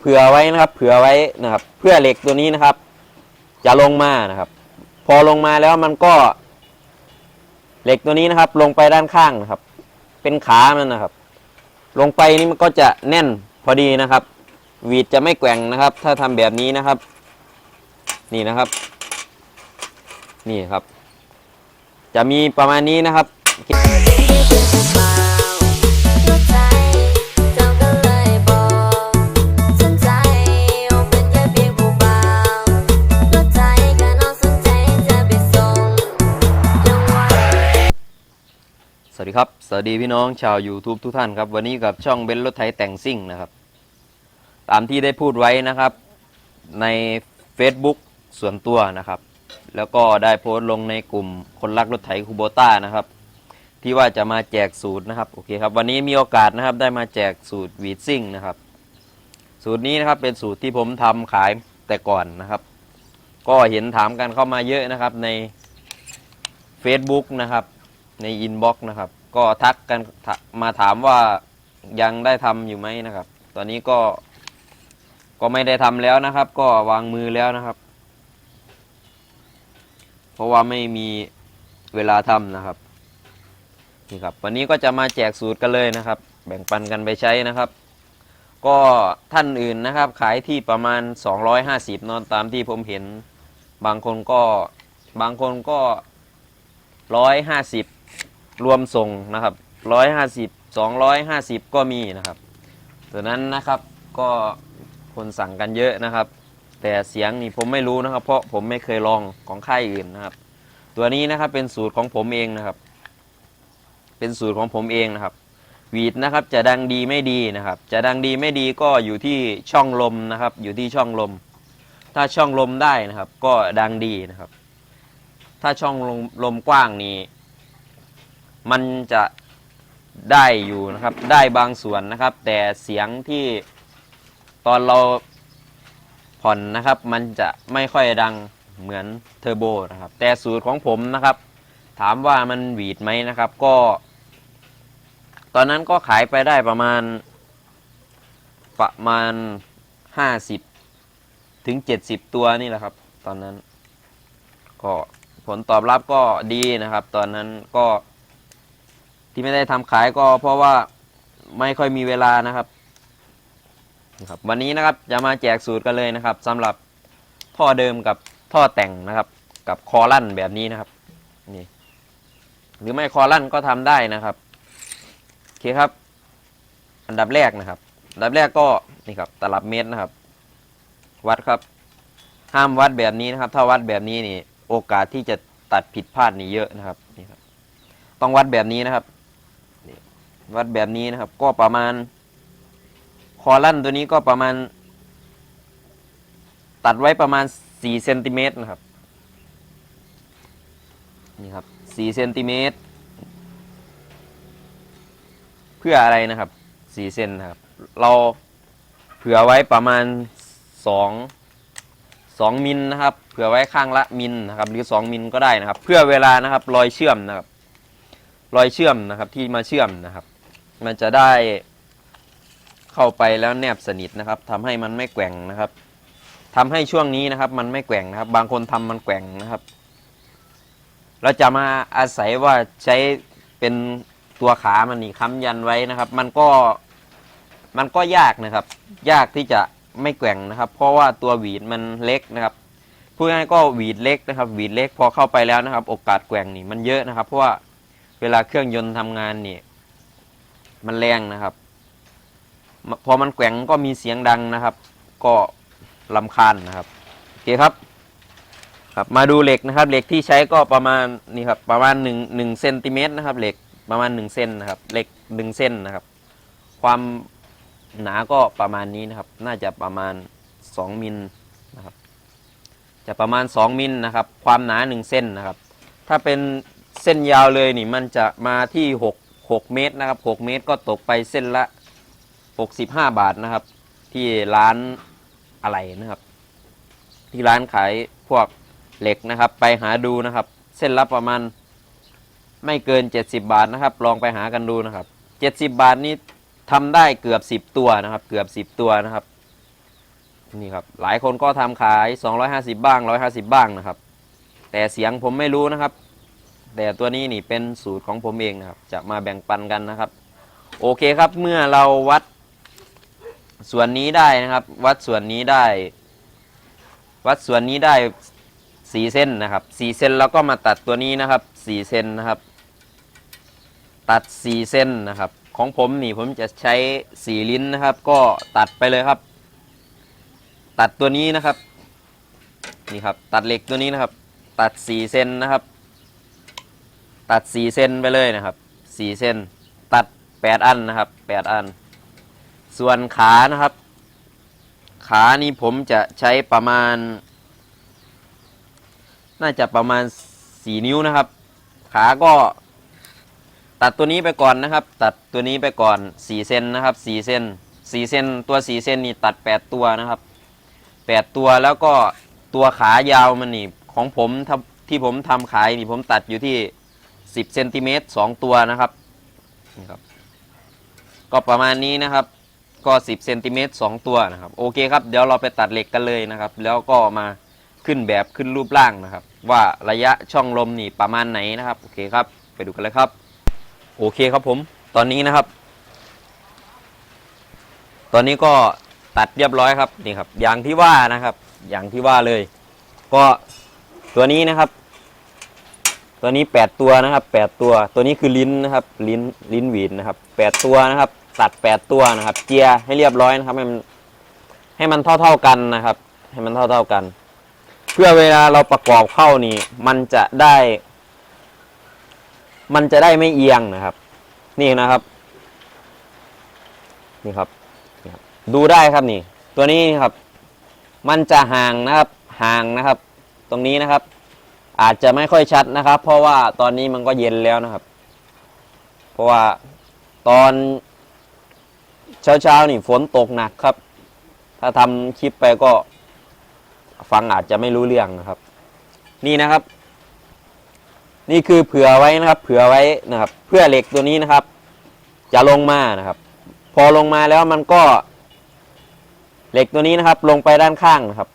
เผื่อไว้นะครับ เผื่อไว้นะครับ เพื่อเหล็กตัวนี้นะครับ จะลงมานะครับ พอลงมาแล้วมันก็ เหล็กตัวนี้นะครับ ลงไปด้านข้างนะครับ เป็นขามันนะครับ ลงไปนี่มันก็จะแน่นพอดีนะครับหวีดจะไม่แกว่งนะครับ ถ้าทำแบบนี้นะครับ นี่นะครับ นี่ครับ จะมีประมาณนี้นะครับ วัสดีครับ สวัสดีพี่น้องชาว YouTube ทุกท่านครับ วันนี้กับช่องเบนซ์รถไถแต่งซิ่งนะครับ ตามที่ได้พูดไว้นะครับใน Facebook ส่วนตัวนะครับ แล้วก็ได้โพสต์ลงในกลุ่มคนรักรถไถคูโบต้านะครับ ที่ว่าจะมาแจกสูตรนะครับโอเคครับ วันนี้มีโอกาสนะครับได้มาแจกสูตรวีดซิ่งนะครับ สูตรนี้นะครับเป็นสูตรที่ผมทำขายแต่ก่อนนะครับ ก็เห็นถามกันเข้ามาเยอะนะครับใน Facebook นะครับในอินบ็อกซ์นะครับ ก็ทักกันมาถามว่ายังได้ทำอยู่ไหมนะครับ ตอนนี้ก็ ก็ไม่ได้ทำแล้วนะครับ ก็วางมือแล้วนะครับ เพราะว่าไม่มีเวลาทำนะครับนี่ครับ วันนี้ก็จะมาแจกสูตรกันเลยนะครับ แบ่งปันกันไปใช้นะครับ ก็ท่านอื่นนะครับ ขายที่ประมาณ 250นอนตามที่ผมเห็น บางคนก็บางคนก็ร้อยห้าสิบ รวมส่งนะครับร้อยห้าสิบสองร้อยห้าสิบก็มีนะครับตัวนั้นนะครับก็คนสั่งกันเยอะนะครับ แต่เสียงนี่ผมไม่รู้นะครับ เพราะผมไม่เคยลองของค่ายอื่นนะครับ ตัวนี้นะครับเป็นสูตรของผมเองนะครับ เป็นสูตรของผมเองนะครับหวีดนะครับจะดังดีไม่ดีนะครับ จะดังดีไม่ดีก็อยู่ที่ช่องลมนะครับ อยู่ที่ช่องลม ถ้าช่องลมได้นะครับ ก็ดังดีนะครับ ถ้าช่องลมลมกว้างนี้ มันจะได้อยู่นะครับ ได้บางส่วนนะครับ แต่เสียงที่ตอนเราผ่อนนะครับ มันจะไม่ค่อยดังเหมือนเทอร์โบนะครับ แต่สูตรของผมนะครับ ถามว่ามันหวีดไหมนะครับ ก็ ตอนนั้นก็ขายไปได้ประมาณประมาณ 50 ถึง 70 ตัวนี่แหละครับ ตอนนั้น ก็ผลตอบรับก็ดีนะครับ ตอนนั้นก็ ที่ไม่ได้ทำขายก็เพราะว่าไม่ค่อยมีเวลานะครับนะครับ วันนี้นะครับจะมาแจกสูตรกันเลยนะครับสำหรับท่อเดิมกับท่อแต่งนะครับ กับคอลั่นแบบนี้นะครับนี่หรือไม่คอลั่นก็ทำได้นะครับโอเคครับ อันดับแรกนะครับ อันดับแรกก็นี่ครับตลับเมตรนะครับ วัดครับ ห้ามวัดแบบนี้นะครับ ถ้าวัดแบบนี้นี่ โอกาสที่จะตัดผิดพลาดนี่เยอะนะครับนี่ครับ ต้องวัดแบบนี้นะครับ วัดแบบนี้นะครับ ก็ประมาณ คอลั่นตัวนี้ก็ประมาณ ตัดไว้ประมาณ4เซนติเมตรนะครับ นี่ครับ4เซนติเมตรเพื่ออะไรนะครับ 4 เซนนะครับ เราเผื่อไว้ประมาณ 2 2 มิลนะครับ เผื่อไว้ข้างละมิลนะครับ หรือ 2 มิลก็ได้นะครับ เพื่อเวลานะครับ รอยเชื่อมนะครับ รอยเชื่อมนะครับที่มาเชื่อมนะครับ มันจะได้เข้าไปแล้วแนบสนิทนะครับทำให้มันไม่แกว่งนะครับทำให้ช่วงนี้นะครับ มันไม่แกว่งนะครับ บางคนทำมันแกว่งนะครับ เราจะมาอาศัยว่าใช้เป็นตัวขามันนี่ค้ำยันไว้นะครับ มันก็มันก็ยากนะครับ ยากที่จะไม่แกว่งนะครับ เพราะว่าตัวหวีดมันเล็กนะครับพูดง่ายก็หวีดเล็กนะครับ หวีดเล็กพอเข้าไปแล้วนะครับ โอกาสแกว่งนี่มันเยอะนะครับ เพราะว่าเวลาเครื่องยนต์ทำงานนี่ มันแรงนะครับ พอมันแกว่งก็มีเสียงดังนะครับ ก็ลำคาญนะครับโอเคครับ ครับ มาดูเหล็กนะครับ เหล็กที่ใช้ก็ประมาณนี่ครับประมาณหนึ่งหนึ่งเซนติเมตรนะครับ เหล็กประมาณหนึ่งเซนนะครับ เหล็กหนึ่งเส้นนะครับ ความหนาก็ประมาณนี้นะครับ น่าจะประมาณสองมิลนะครับ จะประมาณสองมิลนะครับ ความหนาหนึ่งเส้นนะครับ ถ้าเป็นเส้นยาวเลยนี่มันจะมาที่ห กหกเมตรนะครับหกเมตรก็ตกไปเส้นละหกสิบห้าบาทนะครับ ที่ร้านอะไรนะครับ ที่ร้านขายพวกเหล็กนะครับ ไปหาดูนะครับ เส้นละประมาณไม่เกิน 70 บาทนะครับ ลองไปหากันดูนะครับ 70 บาทนี้ทำได้เกือบ 10 ตัวนะครับ เกือบ 10 ตัวนะครับนี่ครับหลายคนก็ทำขาย 250 บ้าง 150 บ้างนะครับ แต่เสียงผมไม่รู้นะครับ แต่ตัวนี้นี่เป็นสูตรของผมเองนะครับ จะมาแบ่งปันกันนะครับ โอเคครับเมื่อเราวัดส่วนนี้ได้นะครับ วัดส่วนนี้ได้ วัดส่วนนี้ได้4เส้นนะครับ4เส้นแล้วก็มาตัดตัวนี้นะครับ4เส้นนะครับ ตัด4เส้นนะครับ ของผมนี่ผมจะใช้4ลิ้นนะครับ ก็ตัดไปเลยครับ ตัดตัวนี้นะครับนี่ครับ ตัดเหล็กตัวนี้นะครับ ตัด4เซนนะครับ ตัด4เซนไปเลยนะครับ4เซนตัด8อันนะครับ8อัน ส่วนขานะครับ ขานี่ผมจะใช้ประมาณ น่าจะประมาณ4นิ้วนะครับ ขาก็ตัดตัวนี้ไปก่อนนะครับ ตัดตัวนี้ไปก่อน4เซนนะครับ4เซน4เซนตัว4เซนนี่ตัด8ตัวนะครับ8ตัวแล้วก็ตัวขายาวมันนี่ของผมทำที่ผมทำขายนี่ผมตัดอยู่ที่ 10เซนติเมตร2ตัวนะครับนี่ครับ ก็ประมาณนี้นะครับ ก็10เซนติเมตร2ตัวนะครับโอเคครับเดี๋ยวเราไปตัดเหล็กกันเลยนะครับ แล้วก็มาขึ้นแบบขึ้นรูปร่างนะครับ ว่าระยะช่องลมนี่ประมาณไหนนะครับโอเคครับ ไปดูกันเลยครับ โอเคครับผม ตอนนี้นะครับ ตอนนี้ก็ตัดเรียบร้อยครับนี่ครับ อย่างที่ว่านะครับ อย่างที่ว่าเลย ก็ตัวนี้นะครับ ตัวนี้ 8 ตัวนะครับ 8 ตัว ตัวนี้คือลิ้นนะครับ ลิ้นลิ้นหวีดนะครับ 8 ตัวนะครับ ตัด 8 ตัวนะครับ เจียให้เรียบร้อยนะครับ ให้มันให้มันเท่าเท่ากันนะครับ ให้มันเท่าเท่ากัน เพื่อเวลาเราประกอบเข้านี่ มันจะได้ มันจะได้ไม่เอียงนะครับ นี่นะครับนี่ครับ ดูได้ครับนี่ ตัวนี้ครับ มันจะห่างนะครับ ห่างนะครับ ตรงนี้นะครับ อาจจะไม่ค่อยชัดนะครับ เพราะว่าตอนนี้มันก็เย็นแล้วนะครับ เพราะว่าตอนเช้าๆนี่ฝนตกหนักครับ ถ้าทำคลิปไปก็ฟังอาจจะไม่รู้เรื่องนะครับ นี่นะครับ นี่คือเผื่อไว้นะครับ เผื่อไว้นะครับ เพื่อเหล็กตัวนี้นะครับ จะลงมานะครับ พอลงมาแล้วมันก็เหล็กตัวนี้นะครับ ลงไปด้านข้างนะครับ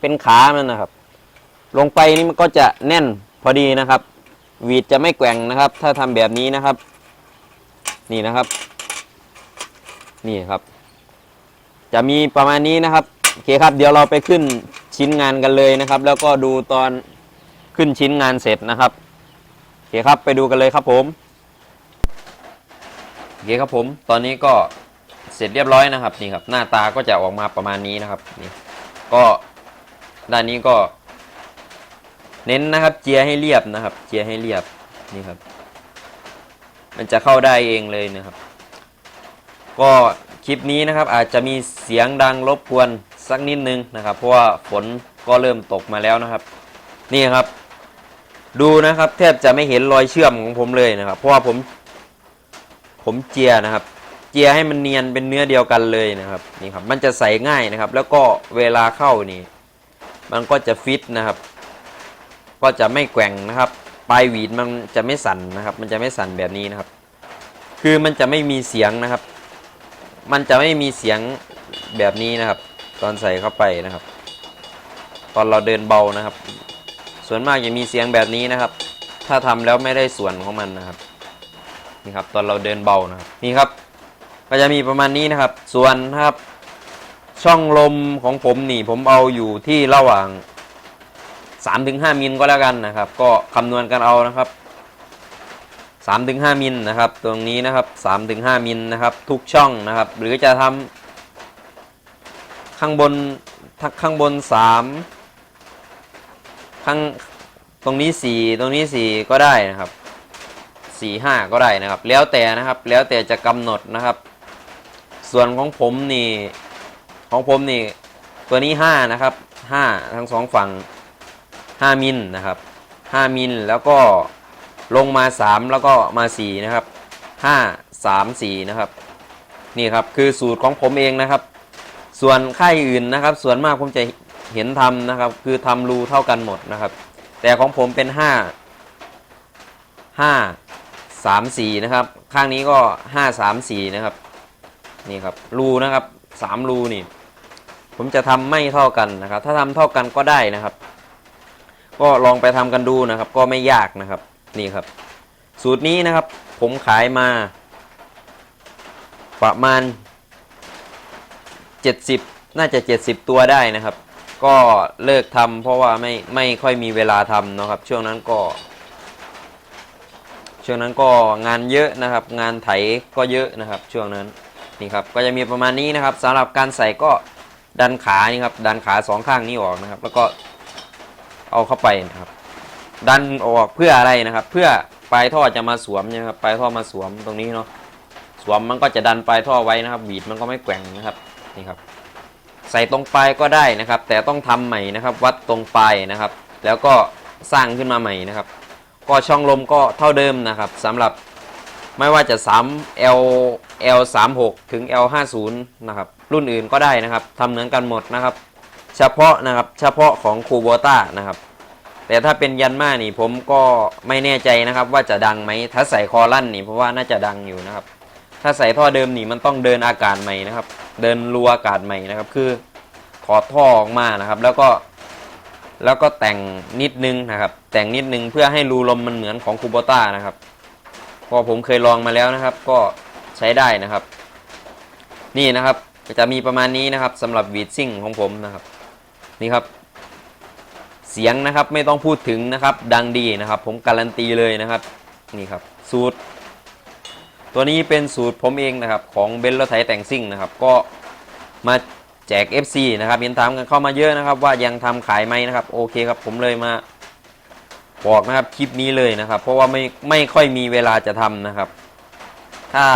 เป็นขามันนะครับ ลงไปนี่มันก็จะแน่นพอดีนะครับหวีดจะไม่แกว่งนะครับ ถ้าทำแบบนี้นะครับ นี่นะครับ นี่ครับ จะมีประมาณนี้นะครับโอเคครับ เดี๋ยวเราไปขึ้นชิ้นงานกันเลยนะครับ แล้วก็ดูตอนขึ้นชิ้นงานเสร็จนะครับโอเคครับไปดูกันเลยครับผมโอเคครับผม ตอนนี้ก็เสร็จเรียบร้อยนะครับนี่ครับ หน้าตาก็จะออกมาประมาณนี้นะครับนี่ก็ด้านนี้ก็ เน้นนะครับเจียให้เรียบนะครับ เจียให้เรียบนี่ครับ มันจะเข้าได้เองเลยนะครับ ก็คลิปนี้นะครับ อาจจะมีเสียงดังรบกวนสักนิดนึงนะครับ เพราะว่าฝนก็เริ่มตกมาแล้วนะครับ นี่ครับ ดูนะครับ แทบจะไม่เห็นรอยเชื่อมของผมเลยนะครับ เพราะว่าผม ผมเจียนะครับ เจียให้มันเนียนเป็นเนื้อเดียวกันเลยนะครับนี่ครับ มันจะใส่ง่ายนะครับ แล้วก็เวลาเข้านี่ มันก็จะฟิตนะครับ ก็จะไม่แกว่งนะครับปลายหวีดมันจะไม่สั่นนะครับ มันจะไม่สั่นแบบนี้นะครับ คือมันจะไม่มีเสียงนะครับ มันจะไม่มีเสียงแบบนี้นะครับ ตอนใส่เข้าไปนะครับ ตอนเราเดินเบานะครับ ส่วนมากจะมีเสียงแบบนี้นะครับ ถ้าทำแล้วไม่ได้ส่วนของมันนะครับนี่ครับ ตอนเราเดินเบานะครับนี่ครับ ก็จะมีประมาณนี้นะครับ ส่วนนะครับ ช่องลมของผมนี่ผมเอาอยู่ที่ระหว่าง 3-5มิลก็แล้วกันนะครับ ก็คำนวณกันเอานะครับ3-5มิลนะครับตรงนี้นะครับ3-5มิลนะครับทุกช่องนะครับ หรือจะทำข้างบนทักข้างบน 3 ข้างตรงนี้ 4 ตรงนี้ 4 ก็ได้นะครับ4 5ก็ได้นะครับ แล้วแต่นะครับแล้วแต่จะกำหนดนะครับ ส่วนของผมนี่ของผมนี่ตัวนี้ 5 นะครับ 5 ทั้งสองฝั่ง 5 มิลนะครับ 5 มิลแล้วก็ลงมา 3 แล้วก็มา 4 นะครับ 5 3 4 นะครับ นี่ครับคือสูตรของผมเองนะครับ ส่วนค่ายอื่นนะครับ ส่วนมากผมจะเห็นทำนะครับ คือทำรูเท่ากันหมดนะครับ แต่ของผมเป็น 5 5 3 4 นะครับ ข้างนี้ก็ 5 3 4 นะครับ นี่ครับรูนะครับ3รูนี่ ผมจะทำไม่เท่ากันนะครับ ถ้าทำเท่ากันก็ได้นะครับ ก็ลองไปทำกันดูนะครับ ก็ไม่ยากนะครับนี่ครับ สูตรนี้นะครับ ผมขายมา ประมาณ 70 น่าจะ 70 ตัวได้นะครับ ก็เลิกทำเพราะว่าไม่ไม่ค่อยมีเวลาทำนะครับ ช่วงนั้นก็ ช่วงนั้นก็งานเยอะนะครับ งานไถก็เยอะนะครับ ช่วงนั้นนี่ครับก็จะมีประมาณนี้นะครับสำหรับการใส่ก็ดันขานี่ครับดันขาสองข้างนี้ออกนะครับ แล้วก็ เอาเข้าไปนะครับ ดันออกเพื่ออะไรนะครับ เพื่อปลายท่อจะมาสวมนะครับปลายท่อมาสวมตรงนี้เนาะสวมมันก็จะดันปลายท่อไว้นะครับหวีดมันก็ไม่แกว่งนะครับนี่ครับ ใส่ตรงปลายก็ได้นะครับ แต่ต้องทำใหม่นะครับ วัดตรงปลายนะครับ แล้วก็สร้างขึ้นมาใหม่นะครับ ก็ช่องลมก็เท่าเดิมนะครับสำหรับไม่ว่าจะ3 L L 3 6 ถึง L 5 0 นะครับ รุ่นอื่นก็ได้นะครับทำเหมือนกันหมดนะครับ เฉพาะนะครับเฉพาะของคูโบต้านะครับ แต่ถ้าเป็นยันมานี่ผมก็ไม่แน่ใจนะครับ ว่าจะดังไหมถ้าใส่คอลั่นนี่เพราะว่าน่าจะดังอยู่นะครับ ถ้าใส่ท่อเดิมนี่มันต้องเดินอากาศใหม่นะครับ เดินรัวอากาศใหม่นะครับ คือถอดท่อออกมานะครับ แล้วก็แล้วก็แต่งนิดนึงนะครับ แต่งนิดนึงเพื่อให้รูลมมันเหมือนของคูโบต้านะครับก็ผมเคยลองมาแล้วนะครับ ก็ใช้ได้นะครับ นี่นะครับจะมีประมาณนี้นะครับสำหรับวีดซิ่งของผมนะครับ นี่ครับ เสียงนะครับไม่ต้องพูดถึงนะครับ ดังดีนะครับ ผมการันตีเลยนะครับนี่ครับ สูตร ตัวนี้เป็นสูตรผมเองนะครับ ของเบนซ์รถไถแต่งซิ่งนะครับ ก็มาแจก FC นะครับเห็นถามกันเข้ามาเยอะนะครับ ว่ายังทำขายไหมนะครับ โอเคครับ ผมเลยมาบอกนะครับคลิปนี้เลยนะครับ เพราะว่าไม่ไม่ค่อยมีเวลาจะทำนะครับ ถ้า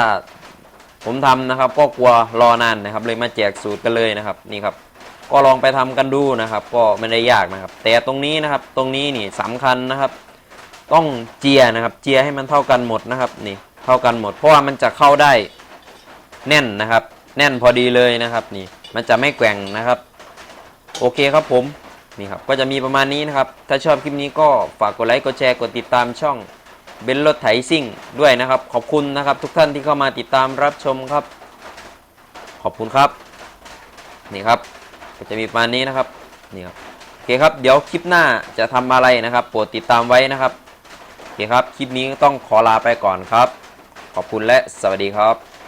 ผมทำนะครับ ก็กลัวรอนานนะครับ เลยมาแจกสูตรกันเลยนะครับ นี่ครับ ก็ลองไปทำกันดูนะครับ ก็ไม่ได้ยากนะครับ แต่ตรงนี้นะครับตรงนี้นี่สำคัญนะครับ ต้องเจียนะครับ เจียให้มันเท่ากันหมดนะครับ นี่เท่ากันหมด เพราะว่ามันจะเข้าได้แน่นนะครับ แน่นพอดีเลยนะครับนี่ มันจะไม่แกว่งนะครับ โอเคครับผมนี่ครับก็จะมีประมาณนี้นะครับ ถ้าชอบคลิปนี้ก็ฝากกดไลค์กดแชร์กดติดตามช่องเบนรถไถซิ่งด้วยนะครับ ขอบคุณนะครับ ทุกท่านที่เข้ามาติดตามรับชมครับ ขอบคุณครับ นี่ครับ ก็จะมีประมาณนี้นะครับนี่ครับโอเคครับเดี๋ยวคลิปหน้าจะทำอะไรนะครับโปรดติดตามไว้นะครับโอเคครับคลิปนี้ต้องขอลาไปก่อนครับ ขอบคุณและสวัสดีครับ